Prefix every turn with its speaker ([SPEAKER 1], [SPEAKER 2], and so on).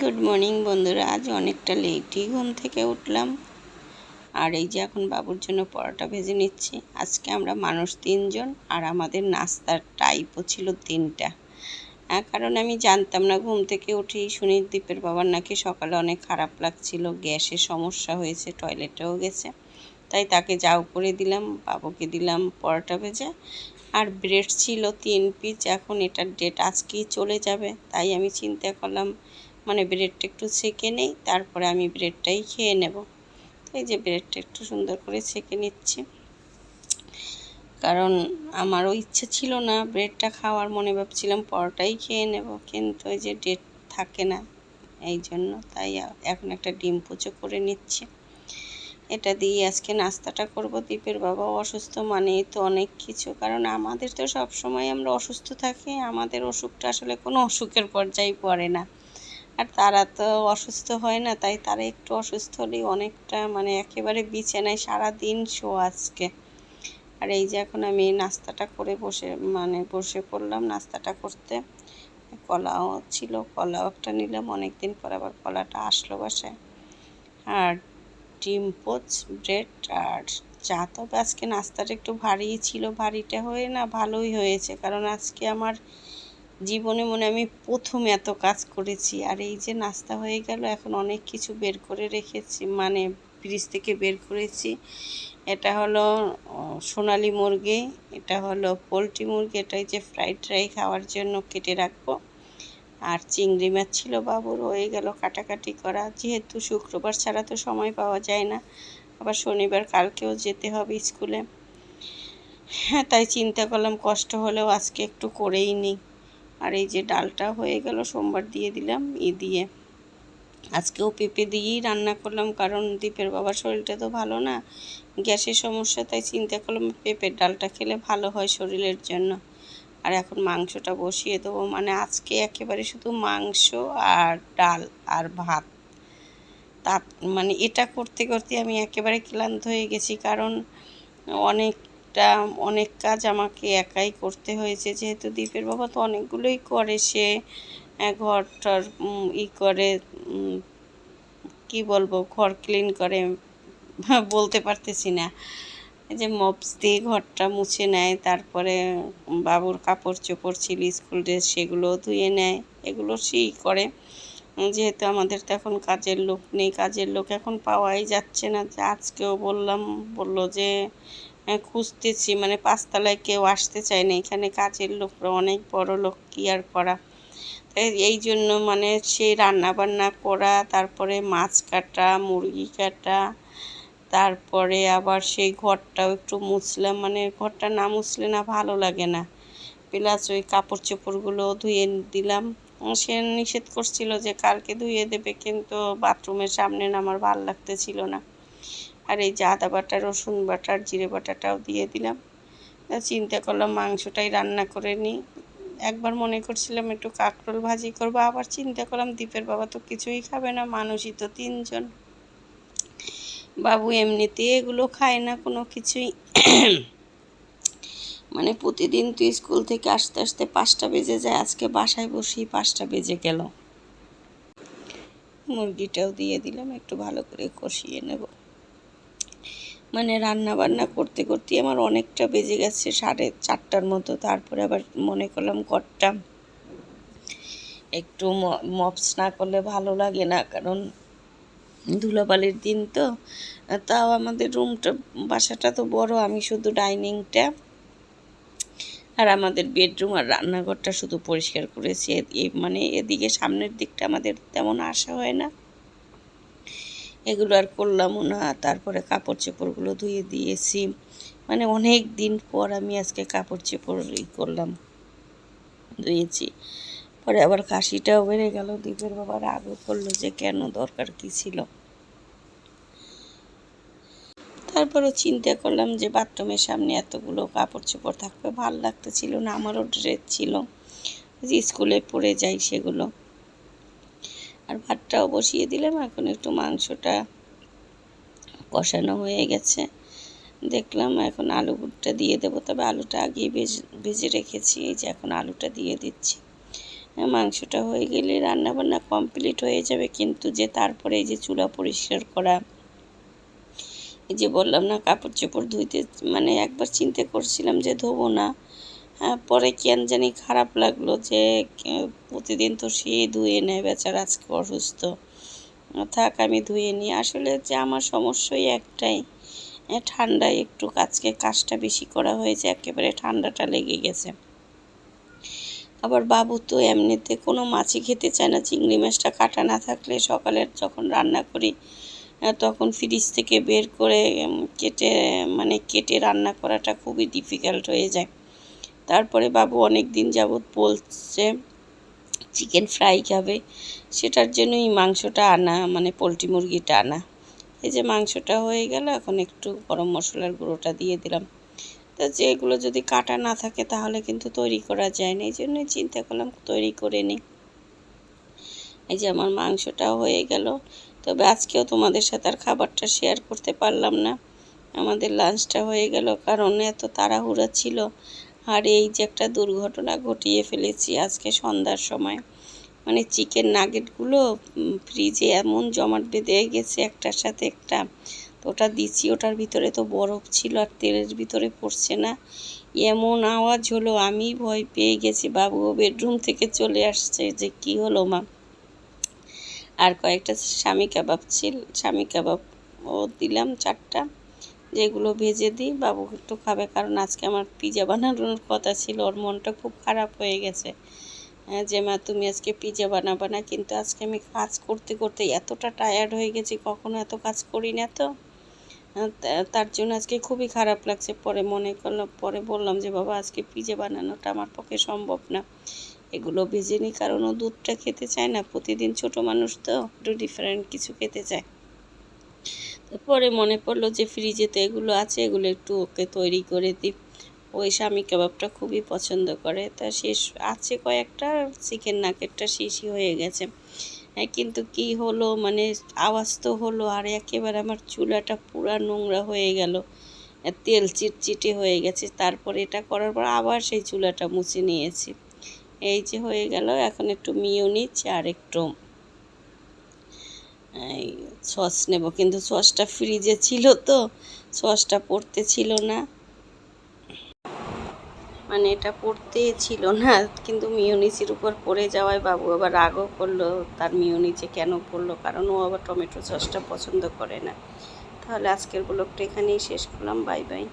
[SPEAKER 1] Good morning বন্ধুরা। আজ অনেকটা লেটই ঘুম থেকে উঠলাম। আর এই যে এখন বাবুর জন্য পরোটা ভেজে নিচ্ছি। আজকে আমরা মানুষ তিনজন আর আমাদের নাস্তার টাইপও ছিল তিনটা। কারণ আমি জানতাম না, ঘুম থেকে উঠেই শুনি দ্বীপের বাবার নাকি সকালে অনেক খারাপ লাগছিল গ্যাসের সমস্যা হয়েছে টয়লেটেও গেছে। তাই তাকে যাও করে দিলাম, বাবুকে দিলাম পরোটা ভেজে। আর ব্রেড ছিল তিন পিস এখন এটার ডেট আজকেই চলে যাবে। তাই আমি চিন্তা করলাম মানে ব্রেডটা একটু ছেঁকে নেই, তারপরে আমি ব্রেডটাই খেয়ে নেব। এই যে ব্রেডটা একটু সুন্দর করে ছেঁকে নিচ্ছি। কারণ আমারও ইচ্ছে ছিল না ব্রেডটা খাওয়ার, মনে ভাবছিলাম পরোটাই খেয়ে নেব, কিন্তু ওই যে ডেট থাকে না এই জন্য, তাই এখন একটা ডিম পুচো করে নিচ্ছি। এটা দিয়ে আজকে নাস্তাটা করব। দ্বীপের বাবাও অসুস্থ, মানেই তো অনেক কিছু, কারণ আমাদের তো সব সময় আমরা অসুস্থ থাকি, আমাদের অসুখটা আসলে কোনো অসুখের পর্যায়ে পড়ে না। আর তারা তো অসুস্থ হয় না, তাই তারা একটু অসুস্থ হলেই অনেকটা মানে একেবারে বিছানায় সারাদিন শো আজকে। আর এই যে এখন আমি নাস্তাটা করে বসে মানে বসে পড়লাম নাস্তাটা করতে। কলাও ছিল, কলাও একটা নিলাম অনেক দিন পর আবার কলাটা আসলো বাসায়। আর ডিম পোচ, ব্রেড আর চা। তবে আজকে নাস্তাটা একটু ভারী ছিল, ভারীটা হয়ে না ভালোই হয়েছে, কারণ আজকে আমার জীবনে মনে আমি প্রথম এত কাজ করেছি। আর এই যে নাস্তা হয়ে গেল, এখন অনেক কিছু বের করে রেখেছি। মানে ফ্রিজ থেকে বের করেছি। এটা হলো সোনালি মুরগি, এটা হলো পোলট্রি মুরগি এটাই যে ফ্রাইড রাই খাওয়ার জন্য কেটে রাখব। আর চিংড়ি মাছ ছিল বাবুর, হয়ে গেল কাটাকাটি করা। যেহেতু শুক্রবার ছাড়া তো সময় পাওয়া যায় না, আবার শনিবার কালকেও যেতে হবে স্কুলে। হ্যাঁ তাই চিন্তা করলাম কষ্ট হলেও আজকে একটু করেই নিই। আর এই যে ডালটা হয়ে গেল, সোমবার দিয়ে দিলাম, ই দিয়ে। আজকেও পেঁপে দিয়েই রান্না করলাম, কারণ দ্বীপের বাবার শরীরটা তো ভালো না, গ্যাসের সমস্যা, তাই চিন্তা করলাম পেঁপের ডালটা খেলে ভালো হয় শরীরের জন্য। আর এখন মাংসটা বসিয়ে দেবো মানে আজকে একেবারে শুধু মাংস আর ডাল আর ভাত। তা মানে এটা করতে করতে আমি একেবারে ক্লান্ত হয়ে গেছি, কারণ অনেক একটা অনেক কাজ আমাকে একাই করতে হয়েছে। যেহেতু দ্বীপের বাবা তো অনেকগুলোই করে, সে ঘরটার ই করে কি বলব, ঘর ক্লিন করে, বলতে পারতেছি না। যে মপস দিয়ে ঘরটা মুছে নেয়, তারপরে বাবুর কাপড় চোপড় ছিল স্কুল ড্রেস সেগুলো ধুয়ে নেয়, এগুলো সেই করে। যেহেতু আমাদের তো এখন কাজের লোক নেই, কাজের লোক এখন পাওয়াই যাচ্ছে না। আজকেও বললাম, বলল যে খুঁজতেছি। মানে পাঁচতলায় কেউ আসতে চায় না। এখানে কাজের লোকরা, অনেক বড় লোক কি আর করা এই জন্য মানে সেই রান্না বান্না করা, তারপরে মাছ কাটা, মুরগি কাটা, তারপরে আবার সেই ঘরটাও একটু মুছলাম। মানে ঘরটা না মুছলে না ভালো লাগে না। প্লাস ওই কাপড় চোপড়গুলো ধুয়ে দিলাম। সে নিষেধ করছিল যে কালকে ধুয়ে দেবে, কিন্তু বাথরুমের সামনে না, আমার ভালো লাগতেছিল না। আর এই যে আদা বাটা রসুন বাটার, জিরে বাটাটাও দিয়ে দিলাম। চিন্তা করলাম মাংসটাই রান্না করে নিই। একবার মনে করছিলাম একটু কাঁকরোল ভাজি করব, আবার চিন্তা করলাম দ্বীপের বাবা তো কিছুই খাবে না, মানুষই তো তিনজন। বাবু এমনিতে এগুলো খায় না, কোনো কিছুই। মানে প্রতিদিন তুই স্কুল থেকে আসতে আসতে পাঁচটা বেজে যায়, আজকে বাসায় বসেই পাঁচটা বেজে গেল। মুরগিটাও দিয়ে দিলাম, একটু ভালো করে কষিয়ে নেব। মানে রান্না বান্না করতে করতে আমার অনেকটা বেজে গেছে সাড়ে চারটার মতো। তারপরে আবার মনে করলাম ঘরটা একটু মপস না করলে ভালো লাগে না, কারণ ধুলাবালির দিন তো। তাও আমাদের রুমটা, বাসাটা তো বড়, আমি শুধু ডাইনিংটা আর আমাদের বেডরুম আর রান্নাঘরটা শুধু পরিষ্কার করেছি। মানে এদিকে সামনের দিকটা আমাদের তেমন আসা হয় না। এগুলো আর করলামও না। তারপরে কাপড় চোপড়গুলো ধুয়ে দিয়েছি। মানে অনেক দিন পর আমি আজকে কাপড় চোপড় ই করলাম, ধুয়েছি। পরে আবার কাশিটাও বেড়ে গেল। দ্বীপের বাবার রাগও করল যে কেন, দরকার কি ছিল? তারপরও চিন্তা করলাম যে বাথরুমের সামনে এতগুলো কাপড় চোপড় থাকবে, ভালো লাগতেছিল না, আমারও ড্রেস ছিল। স্কুলে পরে যাই সেগুলো। আর ভাতটাও বসিয়ে দিলাম। এখন একটু মাংসটা কষানো হয়ে গেছে। দেখলাম এখন আলু আলুটা দিয়ে দেবো। তবে আলুটা আগেই ভেজে রেখেছি। এই যে এখন আলুটা দিয়ে দিচ্ছি। হ্যাঁ, মাংসটা হয়ে গেলে রান্নাবান্না কমপ্লিট হয়ে যাবে। কিন্তু যে তারপরে এই যে চুলা পরিষ্কার করা এই যে বললাম না কাপড় চোপড় ধুইতে মানে একবার চিন্তা করছিলাম যে ধোবো না। পরে কেন জানি খারাপ লাগল যে প্রতিদিন তো সে ধুয়ে নেয় বেচার, আজকে অসুস্থ। থাক, আমি ধুয়ে নিই। আসলে যে আমার সমস্যাই একটাই। ঠান্ডায় একটু আজকে কাজটা বেশি করা হয়েছে, একেবারে ঠান্ডাটা লেগে গেছে। আবার বাবু তো এমনিতে কোনো মাছই খেতে চায় না, চিংড়ি মাছটা কাটা না থাকলে সকালে যখন রান্না করি তখন ফ্রিজ থেকে বের করে কেটে মানে কেটে রান্না করাটা খুবই ডিফিকাল্ট হয়ে যায়। তারপরে বাবু অনেক দিন যাবৎ বলছে চিকেন ফ্রাই খাবে। সেটার জন্যই মাংসটা আনা মানে পোলট্রি মুরগিটা আনা। এই যে মাংসটা হয়ে গেল, এখন একটু গরম মশলার গুঁড়োটা দিয়ে দিলাম। তো যেগুলো যদি কাটা না থাকে, তাহলে কিন্তু তৈরি করা যায় না। এই জন্যই চিন্তা করলাম তৈরি করে নিই। এই যে আমার মাংসটাও হয়ে গেল। তবে আজকেও তোমাদের সাথে আর খাবারটা শেয়ার করতে পারলাম না। আমাদের লাঞ্চটা হয়ে গেল, কারণ এত তাড়াহুড়া ছিল। আর এই যে একটা দুর্ঘটনা ঘটিয়ে ফেলেছি আজকে সন্ধ্যার সময়। মানে চিকেন নাগেটগুলো ফ্রিজে এমন জমাট বেঁধে গেছে একটার সাথে একটা। তো ওটা দিচ্ছি, ওটার ভিতরে তো বরফ ছিল আর তেলের ভিতরে পড়ছে না। এমন আওয়াজ হলো, আমি ভয় পেয়ে গেছি। বাবু বেডরুম থেকে চলে আসছে যে কি হলো মা? আর কয়েকটা স্বামী কাবাব ছিল, স্বামী কাবাব ও দিলাম চারটা। যেগুলো ভেজে দিই। বাবু একটু খাবে কারণ আজকে আমার পিজা বানানোর কথা ছিল ওর মনটা খুব খারাপ হয়ে গেছে। হ্যাঁ, যে মা তুমি আজকে পিজা বানাবা না কিন্তু আজকে আমি কাজ করতে করতে এতটা টায়ার্ড হয়ে গেছি কখনো এত কাজ করি না তো। তার জন্য আজকে খুবই খারাপ লাগছে। পরে মনে করলাম পরে বললাম যে বাবা আজকে পিজা বানানোটা আমার পক্ষে সম্ভব না। এগুলো ভেজে নিই কারণ ও দুধটা খেতে চায় না প্রতিদিন ছোট মানুষ তো একটু ডিফারেন্ট কিছু খেতে চায়। পরে মনে পড়ল যে ফ্রিজে তো এগুলো আছে, এগুলো একটু ওকে তৈরি করে দিই। ওই স্বামী কাবাবটা খুবই পছন্দ করে। তা শেষ, আছে কয়েকটা চিকেন নাকেরটা শেষই হয়ে গেছে। হ্যাঁ কিন্তু কি হলো মানে আওয়াজ তো হলো, আর একেবারে আমার চুলাটা পুরা নোংরা হয়ে গেল। তেল চিটচিটে হয়ে গেছে। তারপরে এটা করার পর আবার সেই চুলাটা মুছে নিয়েছি। এই যে হয়ে গেল, এখন একটু মিও মিউনিচ আর একটু সস নেব। কিন্তু সসটা ফ্রিজে ছিল তো, সসটা পড়তে ছিল না। মানে এটা পড়তে ছিল না, কিন্তু মিউনিসের উপর পড়ে যাওয়ায় বাবু আবার রাগও করল, তার মিউনিচে কেন পড়ল? কারণ ও আবার টমেটো সসটা পছন্দ করে না। তাহলে আজকের ব্লগটা এখানেই শেষ করলাম, বাই বাই।